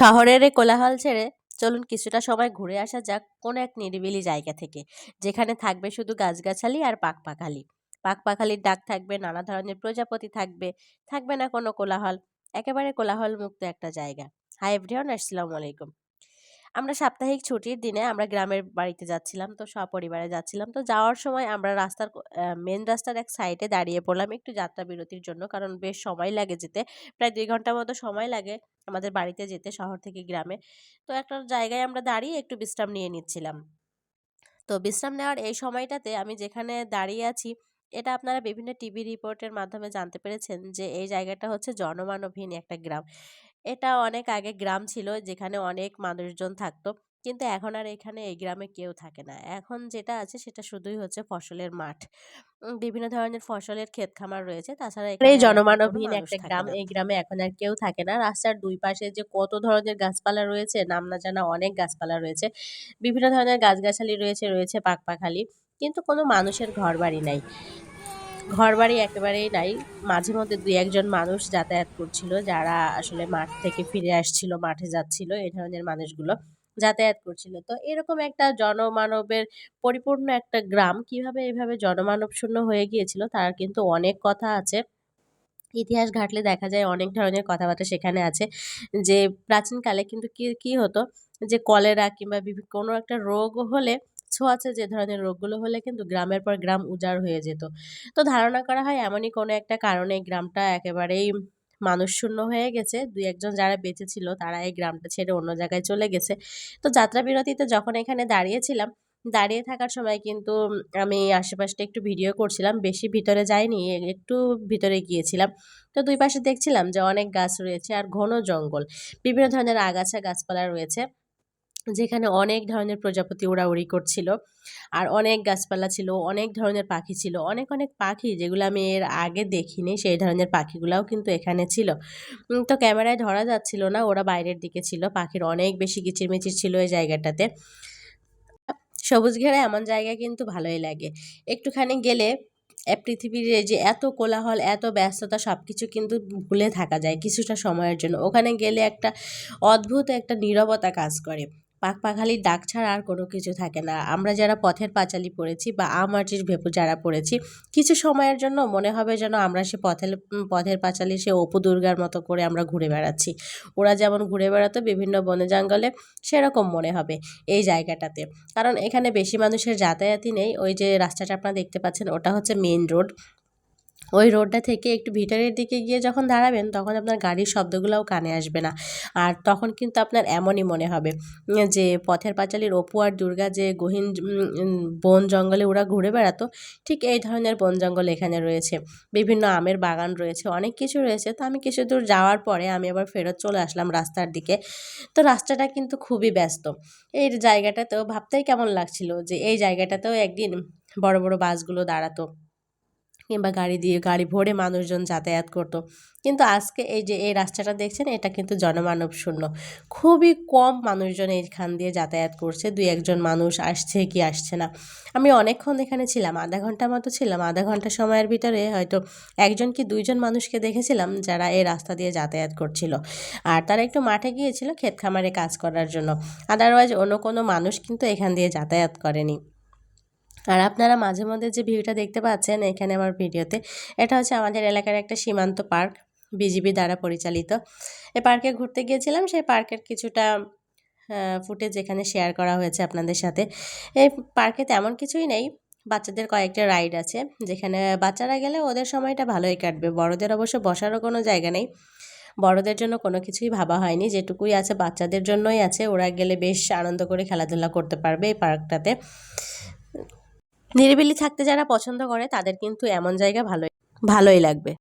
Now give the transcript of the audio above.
শহরের কোলাহল ছেড়ে চলুন কিছুটা সময় ঘুরে আসা যাক কোনো এক নিরিবিলি জায়গা থেকে, যেখানে থাকবে শুধু গাছগাছালি আর পাখপাখালি পাখপাখালির ডাক থাকবে, নানা ধরনের প্রজাপতি থাকবে থাকবে না কোনো কোলাহল, একেবারে কোলাহল মুক্ত একটা জায়গা। হাই এভরিওয়ান আসসালামু আলাইকুম। আমরা সাপ্তাহিক ছুটির দিনে আমরা গ্রামের বাড়িতে যাচ্ছিলাম, তো সপরিবারে যাচ্ছিলাম। তো যাওয়ার সময় আমরা রাস্তার মেন রাস্তার এক সাইডে দাঁড়িয়ে পড়লাম একটু যাত্রা বিরতির জন্য। কারণ বেশ সময় লাগে যেতে, প্রায় দুই ঘণ্টার মতো সময় লাগে আমাদের বাড়িতে যেতে শহর থেকে গ্রামে। তো একটা জায়গায় আমরা দাঁড়িয়ে একটু বিশ্রাম নিয়ে নিচ্ছিলাম। তো বিশ্রাম নেওয়ার এই সময়টাতে আমি যেখানে দাঁড়িয়ে আছি, এটা আপনারা বিভিন্ন টিভি রিপোর্টের মাধ্যমে জানতে পেরেছেন যে এই জায়গাটা হচ্ছে জনমানবহীন একটা গ্রাম। এটা অনেক আগে গ্রাম ছিল যেখানে অনেক মানুষজন থাকতো। কিন্তু এখন আর এখানে এই গ্রামে কেউ থাকে না। এখন যেটা আছে সেটা শুধুই হচ্ছে ফসলের মাঠ। বিভিন্ন ধরনের ফসলের ক্ষেত খামার রয়েছে। তাছাড়া এখানে এই জনমানবহীন একটা গ্রাম এই গ্রামে এখন আর কেউ থাকে না। রাস্তার দুই পাশে যে কত ধরনের গাছপালা রয়েছে নাম না জানা অনেক গাছপালা রয়েছে। বিভিন্ন ধরনের গাছগাছালি রয়েছে রয়েছে পাকপাখালি। কিন্তু কোনো মানুষের ঘর বাড়ি নাই। ঘর বাড়ি একেবারেই নাই। মাঝে মধ্যে দুই একজন মানুষ যাতায়াত করছিল, যারা আসলে মাঠ থেকে ফিরে আসছিল, মাঠে যাচ্ছিল, এই ধরনের মানুষগুলো যাতায়াত করছিল। তো এরকম একটা জনমানবের পরিপূর্ণ একটা গ্রাম, কীভাবে এভাবে জনমানব শূন্য হয়ে গিয়েছিল তার কিন্তু অনেক কথা আছে। ইতিহাস ঘাটলে দেখা যায় অনেক ধরনের কথাবার্তা সেখানে আছে যে প্রাচীনকালে কিন্তু কি কি হতো? যে কলেরা কিংবা কোনো একটা রোগ হলে ছোঁয়াচে যে ধরনের রোগগুলো হলে কিন্তু গ্রামের পর গ্রাম উজাড় হয়ে যেত। তো ধারণা করা হয় এমনই কোনো একটা কারণে গ্রামটা একেবারেই মানুষ শূন্য হয়ে গেছে। দুই একজন যারা বেঁচে ছিল তারা এই গ্রামটা ছেড়ে অন্য জায়গায় চলে গেছে। তো যাত্রা বিরতিতে যখন এখানে দাঁড়িয়েছিলাম, দাঁড়িয়ে থাকার সময় কিন্তু আমি আশেপাশটা একটু ভিডিও করছিলাম, বেশি ভিতরে যাইনি একটু ভিতরে গিয়েছিলাম। তো দুই পাশে দেখছিলাম যে অনেক গাছ রয়েছে আর ঘন জঙ্গল। বিভিন্ন ধরনের আগাছা গাছপালা রয়েছে। যেখানে অনেক ধরনের প্রজাপতি উড়াউড়ি করছিল। আর অনেক গাছপালা ছিল, অনেক ধরনের পাখি ছিল, অনেক অনেক পাখি যেগুলো আমি এর আগে দেখিনি, সেই ধরনের পাখিগুলাও কিন্তু এখানে ছিল। তো ক্যামেরায় ধরা যাচ্ছিল না, ওরা বাইরের দিকে ছিল, পাখির অনেক বেশি কিচিরমিচির ছিল এই জায়গাটাতে। সবুজ ঘেরা এমন জায়গা কিন্তু ভালোই লাগে। একটুখানি গেলে পৃথিবীর যে এত কোলাহল, এত ব্যস্ততা সব কিছু কিন্তু ভুলে থাকা যায় কিছুটা সময়ের জন্য। ওখানে গেলে একটা অদ্ভুত একটা নীরবতা কাজ করে। পাখপাখালির ডাক ছাড়া আর কোনো কিছু থাকে না। আমরা যারা পথের পাঁচালী পড়েছি বা আমাটির ভেপু যারা পড়েছি, কিছু সময়ের জন্য মনে হবে যেন আমরা সে পথের পথের পাঁচালী সে অপু দুর্গার মতো করে আমরা ঘুরে বেড়াচ্ছি। ওরা যেমন ঘুরে বেড়াতো বিভিন্ন বনে জঙ্গলে, সেরকম মনে হবে এই জায়গাটাতে। কারণ এখানে বেশি মানুষের যাতায়াতই নেই। ওই যে রাস্তাটা আপনারা দেখতে পাচ্ছেন, ওটা হচ্ছে মেইন রোড ওই রোডটা থেকে একটু ভিটারের দিকে গিয়ে যখন দাঁড়াবেন, তখন আপনার গাড়ির শব্দগুলোও কানে আসবে না। আর তখন কিন্তু আপনার এমনই মনে হবে, যে পথের পাঁচালীর অপু আর দুর্গা যে গহীন বন জঙ্গলে ওরা ঘুরে বেড়াতো, ঠিক এই ধরনের বন জঙ্গল এখানে রয়েছে। বিভিন্ন আমের বাগান রয়েছে, অনেক কিছু রয়েছে। তো আমি কিছু দূর যাওয়ার পরে আমি আবার ফেরত চলে আসলাম রাস্তার দিকে। তো রাস্তাটা কিন্তু খুবই ব্যস্ত। এই জায়গাটাতেও ভাবতেই কেমন লাগছিল যে এই জায়গাটাতেও একদিন বড় বড় বাসগুলো দাঁড়াতো। কিংবা গাড়ি দিয়ে, গাড়ি ভরে মানুষজন যাতায়াত করতো। কিন্তু আজকে এই যে, এই রাস্তাটা দেখছেন, এটা কিন্তু জনমানব শূন্য। খুবই কম মানুষজন এইখান দিয়ে যাতায়াত করছে, দুই একজন মানুষ আসছে কি আসছে না। আমি অনেকক্ষণ এখানে ছিলাম, আধা ঘণ্টা মতো ছিলাম, আধা ঘণ্টা সময়ের ভিতরে হয়তো একজন কি দুইজন মানুষকে দেখেছিলাম যারা এই রাস্তা দিয়ে যাতায়াত করছিল। আর তারা একটু মাঠে গিয়েছিল ক্ষেত খামারে কাজ করার জন্য। আদারওয়াইজ অন্য কোনো মানুষ কিন্তু এখান দিয়ে যাতায়াত করেনি। আর আপনারা মাঝে মধ্যে যে ভিউটা দেখতে পাচ্ছেন এখানে আমার ভিডিওতে, এটা হচ্ছে আমাদের এলাকার একটা সীমান্ত পার্ক, বিজিবি দ্বারা পরিচালিত। এই পার্কে ঘুরতে গিয়েছিলাম, সেই পার্কের কিছুটা ফুটেজ এখানে শেয়ার করা হয়েছে আপনাদের সাথে। এই পার্কে তেমন কিছুই নেই, বাচ্চাদের কয়েকটা রাইড আছে, যেখানে বাচ্চারা গেলে ওদের সময়টা ভালোই কাটবে। বড়দের অবশ্য বসারও কোনো জায়গা নেই। বড়দের জন্য কোনো কিছুই ভাবা হয়নি, যেটুকুই আছে বাচ্চাদের জন্যই আছে, ওরা গেলে বেশ আনন্দ করে খেলাধুলা করতে পারবে এই পার্কটাতে। নিরিবিলি থাকতে যারা পছন্দ করে তাদের কিন্তু এমন জায়গা ভালোই ভালোই লাগবে।